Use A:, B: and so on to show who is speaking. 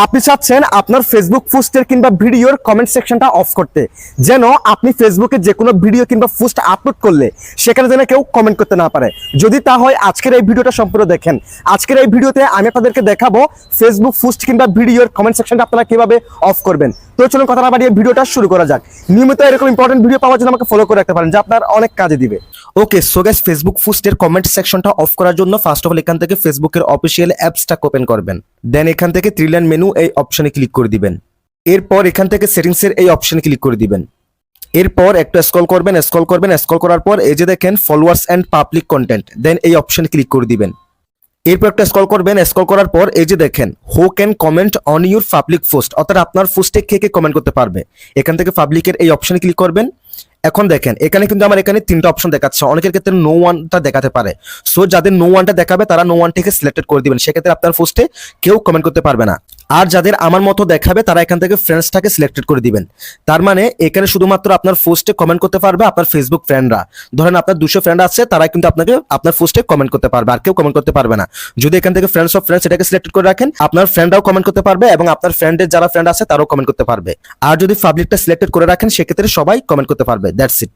A: আপনি চাচ্ছেন আপনার ফেসবুক পোস্টের কিংবা ভিডিওর কমেন্ট সেকশনটা অফ করতে। যেন আপনি ফেসবুকে যে কোনো ভিডিও কিংবা পোস্ট আপলোড করলে, সেখানে যেন কেউ কমেন্ট করতে না পারে। যদি তা হয়, আজকের এই ভিডিওটা সম্পূর্ণ দেখেন। আজকের এই ভিডিওতে আমি আপনাদেরকে দেখাবো ফেসবুক পোস্ট কিংবা ভিডিওর কমেন্ট সেকশনটা আপনারা কীভাবে অফ করবেন। তো চলুন কথা না বাড়িয়ে ভিডিওটা শুরু করা যাক। নিয়মিত এরকম ইম্পর্টেন্ট ভিডিও পাওয়ার জন্য আমাকে ফলো করে রাখতে পারেন, যা আপনার অনেক কাজে দিবে। ওকে সো গ্যাস ফেসবুক পোস্টের কমেন্ট সেকশনটা অফ করার জন্য ফার্স্ট অফ অল এখান থেকে ফেসবুকের অফিসিয়াল অ্যাপসটা ওপেন করবেন। দেন এখান থেকে থ্রিল্যান্ড মেনু এই অপশনে ক্লিক করে দিবেন। এরপর এখান থেকে সেটিংসের এই অপশনে ক্লিক করে দিবেন। এরপর একটা স্ক্রল করবেন স্ক্রল করবেন স্ক্রল করার পর এই যে দেখেন followers and public content then এই অপশনে ক্লিক করে দিবেন। এরপর একটা স্ক্রল করবেন স্ক্রল করার পর এই যে দেখেন who can comment on your public post অর্থাৎ আপনার পোস্টে কে কে কমেন্ট করতে পারবে? এখান থেকে পাবলিকের এই অপশনে ক্লিক করবেন। এখন দেখেন, এখানে কিন্তু আমার এখানে তিনটা অপশন দেখাচ্ছে। অনেকের ক্ষেত্রে নো ওয়ানটা দেখাতে পারে। সো যাদের নো ওয়ানটা দেখাবে, তারা নো ওয়ানটাকে সিলেক্টেড করে দিবেন। সেক্ষেত্রে আপনার পোস্টে কেউ কমেন্ট করতে পারবে না। আর যাদের আমার মতো দেখাবে, তারা এখান থেকে ফ্রেন্ডসটাকে সিলেক্টেড করে দিবেন। তার মানে এখানে শুধুমাত্র আপনার পোস্টে কমেন্ট করতে পারবে আপনার ফেসবুক ফ্রেন্ডরা ধরেন আপনার দুশো ফ্রেন্ড আছে তারা কিন্তু আপনাকে আপনার পোস্টে কমেন্ট করতে পারবে, আর কেউ কমেন্ট করতে পারবে না। যদি এখান থেকে ফ্রেন্ডস অফ ফ্রেন্ডস এটাকে সিলেক্টেড করে রাখেন, আপনার ফ্রেন্ডরাও কমেন্ট করতে পারবে এবং আপনার ফ্রেন্ডের যারা ফ্রেন্ড আছে, তারাও কমেন্ট করতে পারবে। আর যদি পাবলিকটা সিলেক্টেড করে রাখেন, সেক্ষেত্রে সবাই কমেন্ট করতে পারবে দ্যাটস ইট